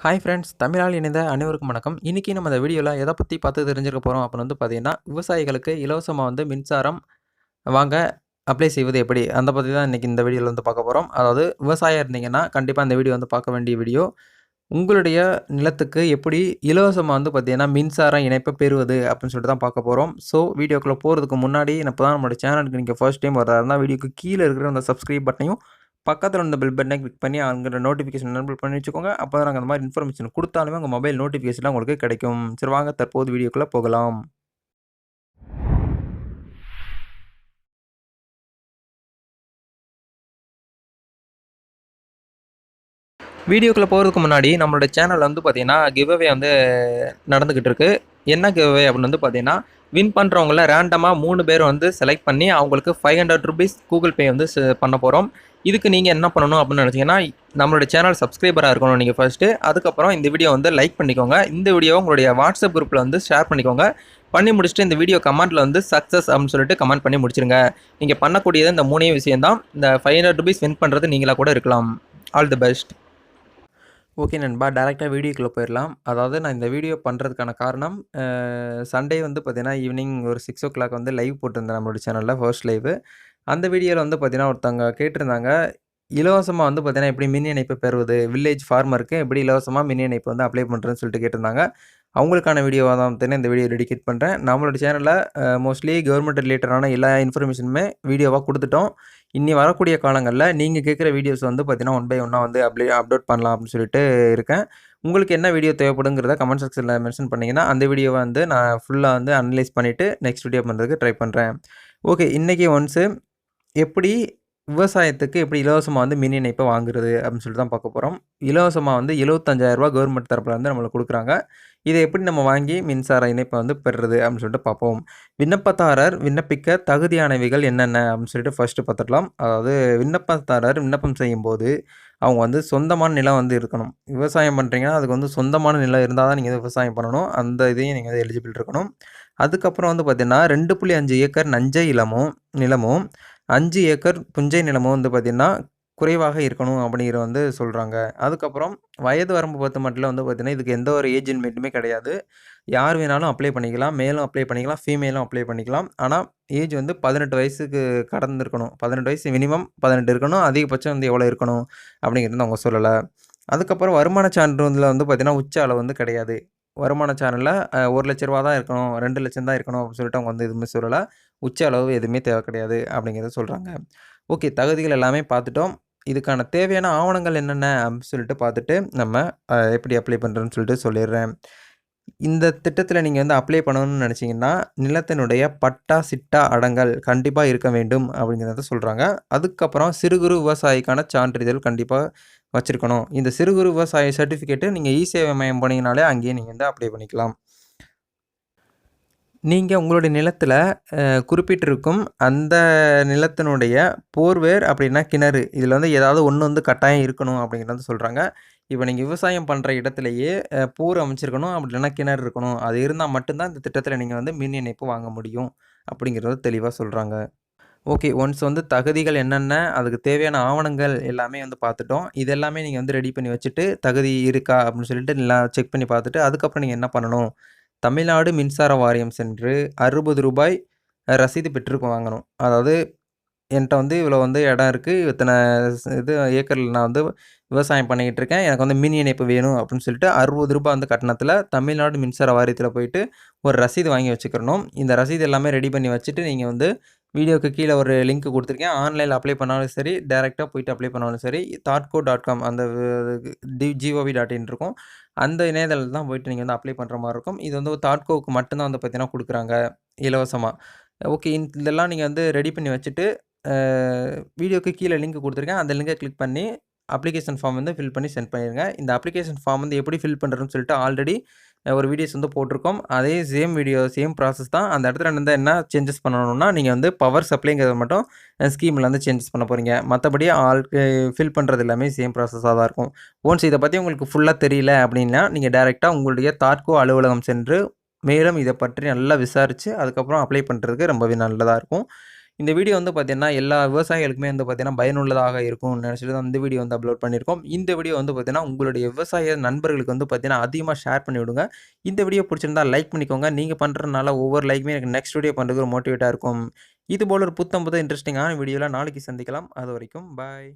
Hi friends தமிழால் இணைந்த அனைவருக்கும் வணக்கம். இன்றைக்கி நம்ம இந்த வீடியோவில் எதை பற்றி பார்த்து தெரிஞ்சுக்க போகிறோம் அப்படின்னு வந்து பார்த்தீங்கன்னா விவசாயிகளுக்கு இலவசமாக வந்து மின்சாரம் வாங்க அப்ளை செய்வது எப்படி? அந்த பற்றி தான் இன்றைக்கி இந்த வீடியோவில் வந்து பார்க்க போகிறோம் அதாவது விவசாயம் இருந்தீங்கன்னா கண்டிப்பாக இந்த வீடியோ வந்து பார்க்க வேண்டிய வீடியோ. உங்களுடைய நிலத்துக்கு எப்படி இலவசமாக வந்து பார்த்தீங்கன்னா மின்சாரம் இணைப்பை பெறுவது அப்படின்னு சொல்லிட்டு தான் பார்க்க போகிறோம் ஸோ வீடியோக்குள்ளே போகிறதுக்கு முன்னாடி இப்போ தான் நம்மளோட சேனலுக்கு நீங்கள் ஃபர்ஸ்ட் டைம் வர்றாருன்னா வீடியோக்கு கீழே இருக்கிற அந்த சப்ஸ்கிரைப் பட்டனையும் பக்கத்தில் இருந்த பெல் பட்டனை கிளிக் பண்ணி அங்கே நோட்டிஃபிகேஷன் எனபிள் பண்ணி வச்சுக்கோங்க. அப்போ தான் நாங்கள் அந்த மாதிரி இன்ஃபர்மேஷன் கொடுத்தாலுமே உங்கள் மொபைல் நோட்டிஃபிகேஷன்லாம் உங்களுக்கு கிடைக்கும். சரி வாங்க தற்போது வீடியோக்குள்ளே போகலாம். வீடியோக்குள்ளே போகிறதுக்கு முன்னாடி நம்மளோட சேனலில் வந்து பார்த்தீங்கன்னா கிவ்அவே வந்து நடந்துக்கிட்டு இருக்கு. என்ன கிவ்அவே அப்படின்னு வந்து பார்த்தீங்கன்னா வின் பண்ணுறவங்கள ரேண்டமாக மூணு பேர் வந்து செலக்ட் பண்ணி அவங்களுக்கு five hundred rupees Google pay வந்து பண்ண போகிறோம் இதுக்கு நீங்கள் என்ன பண்ணணும் அப்படின்னு நினச்சிங்கன்னா நம்மளோட சேனல் சப்ஸ்கிரைபராக இருக்கணும் நீங்கள் ஃபர்ஸ்ட்டு அதுக்கப்புறம் இந்த வீடியோ வந்து லைக் பண்ணிக்கோங்க. இந்த வீடியோ உங்களுடைய வாட்ஸ்அப் குரூப்பில் வந்து ஷேர் பண்ணிக்கோங்க. பண்ணி முடிச்சுட்டு இந்த வீடியோ கமெண்ட்டில் வந்து சக்ஸஸ் அப்படின்னு சொல்லிட்டு கமெண்ட் பண்ணி முடிச்சிருங்க. நீங்கள் பண்ணக்கூடியது இந்த மூணே விஷயம் தான் இந்த ஃபைவ் ஹண்ட்ரட் ருபீஸ் வின் பண்ணுறது நீங்களாக கூட இருக்கலாம். ஆல் தி பெஸ்ட் ஓகே நண்பா டேரெக்டாக வீடியோக்குள்ளே போயிடலாம். அதாவது நான் இந்த வீடியோ பண்ணுறதுக்கான காரணம் சண்டே வந்து பார்த்தீங்கன்னா ஈவினிங் ஒரு சிக்ஸ் ஓ கிளாக் வந்து லைவ் போட்டிருந்தேன் நம்மளோட சேனலில் ஃபர்ஸ்ட் லைவ் அந்த வீடியோவில் வந்து பார்த்தீங்கன்னா ஒருத்தவங்க கேட்டிருந்தாங்க இலவசமாக வந்து பார்த்தீங்கன்னா எப்படி மின் இணைப்பு பெறுவது வில்லேஜ் ஃபார்மருக்கு எப்படி இலவசமாக மின் இணைப்பு வந்து அப்ளை பண்ணுறேன்னு சொல்லிட்டு கேட்டிருந்தாங்க. அவங்களுக்கான வீடியோவாக தான் பார்த்தீங்கன்னா இந்த வீடியோ டெடிகேட் பண்ணுறேன் நம்மளோட சேனலில் மோஸ்ட்லி கவர்மெண்ட் ரிலேட்டடான எல்லா இன்ஃபர்மேஷனுமே வீடியோவாக கொடுத்துட்டோம். இனி வரக்கூடிய காலங்களில் நீங்கள் கேட்குற வீடியோஸ் வந்து பார்த்தீங்கன்னா ஒன் பை ஒன்னாக வந்து அப்ளே அப்லோட் பண்ணலாம் அப்படின்னு சொல்லிட்டு இருக்கேன். உங்களுக்கு என்ன வீடியோ தேவைப்படுங்கிறத கமெண்ட் செக்ஷனில் மென்ஷன் பண்ணிங்கன்னா அந்த வீடியோவை வந்து நான் ஃபுல்லாக வந்து அனலைஸ் பண்ணிவிட்டு நெக்ஸ்ட் வீடியோ பண்ணுறதுக்கு ட்ரை பண்ணுறேன் ஓகே இன்றைக்கி ஒன்ஸு எப்படி விவசாயத்துக்கு எப்படி இலவசமாக வந்து மின் இணைப்பை வாங்குறது அப்படின்னு சொல்லிட்டு தான் பார்க்க போகிறோம் இலவசமாக வந்து 75000 கவர்மெண்ட் தரப்பில் வந்து நம்மளுக்கு கொடுக்குறாங்க. இதை எப்படி நம்ம வாங்கி மின்சார இணைப்பை வந்து பெறுறது அப்படின்னு சொல்லிட்டு பார்ப்போம். விண்ணப்பதாரர் விண்ணப்பிக்க தகுதியானவைகள் என்னென்ன அப்படின்னு சொல்லிட்டு ஃபஸ்ட்டு பார்த்துக்கலாம் அதாவது விண்ணப்பதாரர் விண்ணப்பம் செய்யும்போது அவங்க வந்து சொந்தமான நிலம் வந்து இருக்கணும். விவசாயம் பண்ணுறீங்கன்னா அதுக்கு வந்து சொந்தமான நிலம் இருந்தால் தான் நீங்கள் விவசாயம் பண்ணணும். அந்த இதையும் நீங்கள் வந்து எலிஜிபிள் இருக்கணும். அதுக்கப்புறம் வந்து பார்த்திங்கன்னா ரெண்டு புள்ளி அஞ்சு ஏக்கர் நஞ்சை இளமும் நிலமும் அஞ்சு ஏக்கர் புஞ்சை நிலமும் வந்து பார்த்திங்கன்னா குறைவாக இருக்கணும் அப்படிங்கிற வந்து சொல்கிறாங்க அதுக்கப்புறம் வயது வரம்பு பொறுத்த மட்டும் வந்து பார்த்திங்கன்னா இதுக்கு எந்த ஒரு ஏஜ் லிமிட்டுமே கிடையாது. யார் வேணாலும் அப்ளை பண்ணிக்கலாம். மேலும் அப்ளை பண்ணிக்கலாம். ஃபீமேலும் அப்ளை பண்ணிக்கலாம். ஆனால் ஏஜ் வந்து பதினெட்டு வயசுக்கு கடந்திருக்கணும். பதினெட்டு வயசு மினிமம் பதினெட்டு இருக்கணும். அதிகபட்சம் வந்து எவ்வளோ இருக்கணும் அப்படிங்கிறது அவங்க சொல்லலை. அதுக்கப்புறம் வருமான சான்றிதழில் வந்து பார்த்திங்கன்னா உச்ச அளவு வந்து கிடையாது. வருமான சான்றில் ஒரு லட்ச ரூபா தான் இருக்கணும். ரெண்டு லட்சம் தான் இருக்கணும் அப்படின்னு சொல்லிட்டு அவங்க வந்து எதுவுமே சொல்லலை. உச்ச அளவு எதுவுமே தேவை கிடையாது அப்படிங்கிறத சொல்கிறாங்க ஓகே தகுதிகள் எல்லாமே பார்த்துட்டோம். இதுக்கான தேவையான ஆவணங்கள் என்னென்ன அப்படின்னு சொல்லிட்டு பார்த்துட்டு நம்ம எப்படி அப்ளை பண்ணுறோன்னு சொல்லிட்டு சொல்லிடுறேன். இந்த திட்டத்தில் நீங்கள் வந்து அப்ளை பண்ணணும்னு நினச்சிங்கன்னா நிலத்தினுடைய பட்டா சிட்டா அடங்கல் கண்டிப்பாக இருக்க வேண்டும் அப்படிங்கிறத சொல்கிறாங்க அதுக்கப்புறம் சிறு குறு விவசாயிக்கான சான்றிதழ் கண்டிப்பாக வச்சுருக்கணும். இந்த சிறு குறு விவசாய சர்டிஃபிகேட்டு நீங்கள் இ சேவை மையம் போனீங்கனாலே அங்கேயே நீங்கள் வந்து அப்ளை பண்ணிக்கலாம். நீங்கள் உங்களுடைய நிலத்தில் குறிப்பிட்டிருக்கும் அந்த நிலத்தினுடைய போர்வேர் அப்படின்னா கிணறு. இதில் வந்து ஏதாவது ஒன்று வந்து கட்டாயம் இருக்கணும் அப்படிங்கிறத சொல்கிறாங்க இப்போ நீங்கள் விவசாயம் பண்ணுற இடத்துலையே போர் அமைச்சிருக்கணும் அப்படி இல்லைன்னா கிணறு இருக்கணும். அது இருந்தால் மட்டும்தான் இந்த திட்டத்தில் நீங்கள் வந்து மின் இணைப்பு வாங்க முடியும் அப்படிங்கிறத தெளிவாக சொல்கிறாங்க ஓகே ஒன்ஸ் வந்து தகுதிகள் என்னென்ன அதுக்கு தேவையான ஆவணங்கள் எல்லாமே வந்து பார்த்துட்டோம். இது எல்லாமே நீங்கள் வந்து ரெடி பண்ணி வச்சுட்டு தகுதி இருக்கா அப்படின்னு சொல்லிட்டு நல்லா செக் பண்ணி பார்த்துட்டு அதுக்கப்புறம் நீங்கள் என்ன பண்ணணும்? தமிழ்நாடு மின்சார வாரியம் சென்று அறுபது ரூபாய் ரசீது பெற்று வாங்கணும். அதாவது என்கிட்ட வந்து இவ்வளோ வந்து இடம் இருக்குது இத்தனை இது ஏக்கரில் நான் வந்து விவசாயம் பண்ணிக்கிட்டு இருக்கேன் எனக்கு வந்து மின் இணைப்பு வேணும் அப்படின்னு சொல்லிட்டு அறுபது ரூபாய் வந்து கட்டணத்தில் தமிழ்நாடு மின்சார வாரியத்தில் போயிட்டு ஒரு ரசீது வாங்கி வச்சுக்கிறணும். இந்த ரசீது எல்லாமே ரெடி பண்ணி வச்சுட்டு நீங்கள் வந்து வீடியோக்கு கீழே ஒரு லிங்க் கொடுத்துருக்கேன். ஆன்லைனில் அப்ளை பண்ணாலும் சரி டேரெக்டாக போயிட்டு அப்ளை பண்ணாலும் சரி தாட்கோ டாட் காம் அந்த T G O V dot in இருக்கும். அந்த இணையதளத்தில் தான் போயிட்டு நீங்கள் வந்து அப்ளை பண்ணுற மாதிரி இருக்கும். இது வந்து தாட்கோவுக்கு மட்டும்தான் வந்து பார்த்தீங்கன்னா கொடுக்குறாங்க இலவசமாக ஓகே இதெல்லாம் நீங்கள் வந்து ரெடி பண்ணி வச்சுட்டு வீடியோக்கு கீழே லிங்க் கொடுத்துருக்கேன். அந்த லிங்கை கிளிக் பண்ணி அப்ளிகேஷன் ஃபார்ம் வந்து ஃபில் பண்ணி சென்ட் பண்ணிடுங்க இந்த அப்ளிகேஷன் ஃபார்ம் வந்து எப்படி ஃபில் பண்ணுறதுன்னு சொல்லிட்டு ஆல்ரெடி ஒரு வீடியோஸ் வந்து போட்டிருக்கோம். அதே சேம் வீடியோ சேம் ப்ராசஸ் தான். அந்த இடத்துல வந்து என்ன சேஞ்சஸ் பண்ணணும்னா நீங்கள் வந்து பவர் சப்ளைங்கிறத மட்டும் ஸ்கீமில் வந்து சேஞ்சஸ் பண்ண போகிறீங்க மற்றபடி ஆல் ஃபில் பண்ணுறது எல்லாமே சேம் ப்ராசஸாக தான் இருக்கும். ஒன்ஸ் இதை பற்றி உங்களுக்கு ஃபுல்லாக தெரியல அப்படின்னா நீங்கள் டேரெக்டாக உங்களுடைய தாட்கோ அலுவலகம் சென்று மேலும் இதை பற்றி நல்லா விசாரித்து அதுக்கப்புறம் அப்ளை பண்ணுறதுக்கு ரொம்பவே நல்லதாக இருக்கும். இந்த வீடியோ வந்து பார்த்தீங்கன்னா எல்லா விவசாயிகளுக்குமே வந்து பார்த்தீங்கன்னா பயனுள்ளதாக இருக்கும்னு நினச்சிட்டு தான் இந்த வீடியோ வந்து அப்லோட் பண்ணியிருக்கோம். இந்த வீடியோ வந்து பார்த்தீங்கன்னா உங்களுடைய விவசாய நண்பர்களுக்கு வந்து பார்த்தீங்கன்னா அதிகமாக ஷேர் பண்ணிவிடுங்க இந்த வீடியோ பிடிச்சிருந்தா லைக் பண்ணிக்கோங்க. நீங்கள் பண்ணுறதுனால ஒவ்வொரு லைக்குமே எனக்கு நெக்ஸ்ட் வீடியோ பண்ணுறதுக்கு ஒரு மோட்டிவேட்டாக இருக்கும். இது போல ஒரு புத்தம் புத்தம் இன்ட்ரெஸ்டிங்கான வீடியோவில் நாளைக்கு சந்திக்கலாம். அது வரைக்கும் பாய்